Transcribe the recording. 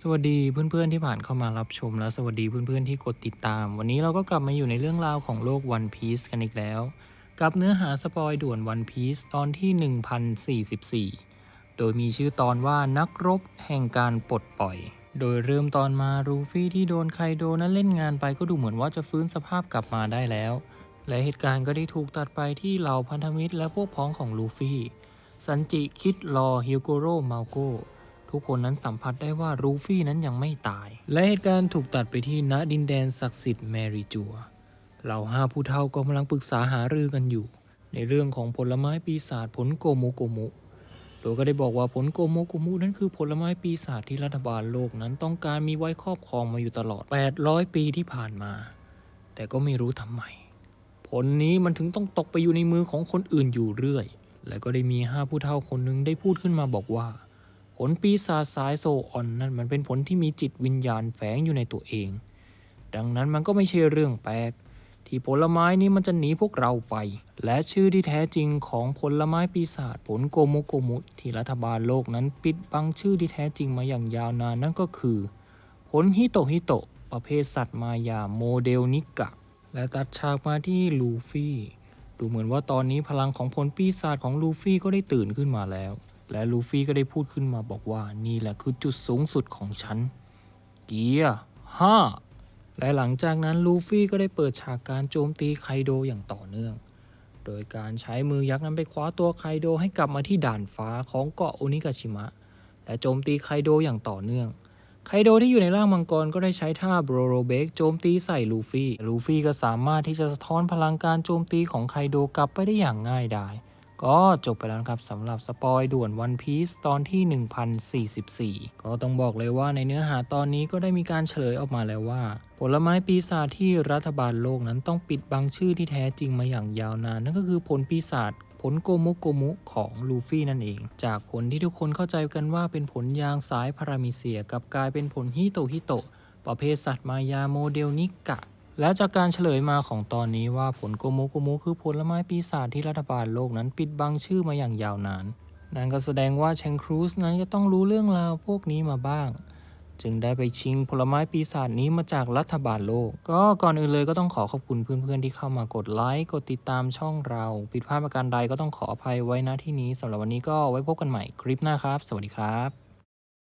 สวัสดีเพื่อนๆที่ผ่านเข้ามารับชม และสวัสดีเพื่อนๆที่กดติดตาม วันนี้เราก็กลับมาอยู่ในเรื่องราวของโลก One Piece กันอีกแล้ว กับเนื้อหาสปอยด่วน One Piece ตอนที่ 1044 โดยมีชื่อตอนว่านักรบแห่งการปลดปล่อย โดยเริ่มตอนมารูฟี่ที่โดนไคโดนั้นเล่นงานไปก็ดูเหมือนว่าจะฟื้นสภาพกลับมาได้แล้ว และเหตุการณ์ก็ได้ถูกตัดไปที่เหล่าพันธมิตรและพวกพ้องของลูฟี่ซันจิคิดรอฮิโกโรมาโก ทุกคนนั้นสัมผัสได้ว่ารูฟี่นั้นยังไม่ตาย และเหตุการณ์ถูกตัดไปที่ณดินแดนศักดิ์สิทธิ์แมริจัวเหล่าห้าผู้เฒ่าก็กำลังปรึกษาหารือกันอยู่ ในเรื่องของผลไม้ปีศาจผลโกโมโกโมุโดยก็ได้บอกว่าผลโกโมโกโมุนั้นคือผลไม้ปีศาจที่รัฐบาลโลกนั้นต้องการมีไว้ครอบครองมาอยู่ตลอด 800 ปีที่ผ่านมา แต่ก็ไม่รู้ทำไม ผลนี้มันถึงต้องตกไปอยู่ในมือของคนอื่นอยู่เรื่อย และก็ได้มีห้าผู้เฒ่าคนหนึ่งได้พูดขึ้นมาบอกว่า ผลปีศาจสายโซออนนั่นมันเป็นผลที่มีจิตวิญญาณแฝงอยู่ในตัวเอง ดังนั้นมันก็ไม่ใช่เรื่องแปลก ที่ผลไม้นี้มันจะหนีพวกเราไป และชื่อที่แท้จริงของผลไม้ปีศาจผลโกโมโกมุที่รัฐบาลโลกนั้นปิดบังชื่อที่แท้จริงมาอย่างยาวนานนั่นก็คือ ผลฮิโตฮิโตประเภทสัตว์มายาโมเดลนิกะ และตัดฉากมาที่ลูฟี่ ดูเหมือนว่าตอนนี้พลังของผลปีศาจของลูฟี่ก็ได้ตื่นขึ้นมาแล้ว และลูฟี่ก็ได้พูดขึ้นมาบอกว่านี่แหละคือจุดสูงสุดของฉัน เกียร์ห้าและหลังจากนั้นลูฟี่ก็ได้เปิดฉากการโจมตีไคโดอย่างต่อเนื่อง โดยการใช้มือยักษ์นั้นไปคว้าตัวไคโดให้กลับมาที่ด่านฟ้าของเกาะโอนิกาชิมะ และโจมตีไคโดอย่างต่อเนื่องไคโดที่อยู่ในร่างมังกรก็ได้ใช้ท่าโบรโรเบกโจมตีใส่ลูฟี่ ลูฟี่ก็สามารถที่จะสะท้อนพลังการโจมตีของไคโดกลับไปได้อย่างง่ายดาย ก็จบไปแล้วครับสำหรับสปอยด่วน One Piece ตอนที่ 1044 ก็ต้องบอกเลยว่าในเนื้อหาตอนนี้ก็ได้มีการเฉลยออกมาแล้วว่า ผลไม้ปีศาจที่รัฐบาลโลกนั้นต้องปิดบังชื่อที่แท้จริงมาอย่างยาวนาน นั่นก็คือผลปีศาจผลโกโมโกมุของลูฟี่นั่นเอง จากผลที่ทุกคนเข้าใจกันว่าเป็นผลยางสายพารามิเซียกับกลายเป็นผลฮิโตฮิโตประเภทสัตว์มายาโมเดลนิกะ และจากการเฉลยมาของตอนนี้ว่าผลโกโมโกโมคือผลไม้ปีศาจที่รัฐบาลโลกนั้นปิดบังชื่อมาอย่างยาวนาน นั่นก็แสดงว่าเชงครูซนั้นจะต้องรู้เรื่องราวพวกนี้มาบ้าง จึงได้ไปชิงผลไม้ปีศาจนี้มาจากรัฐบาลโลก ก็ก่อนอื่นเลยก็ต้องขอขอบคุณเพื่อนๆที่เข้ามากดไลค์ กดติดตามช่องเรา ผิดพลาดประการใดก็ต้องขออภัยไว้ณที่นี้สำหรับวันนี้ก็ไว้พบกันใหม่คลิปหน้าครับ สวัสดีครับ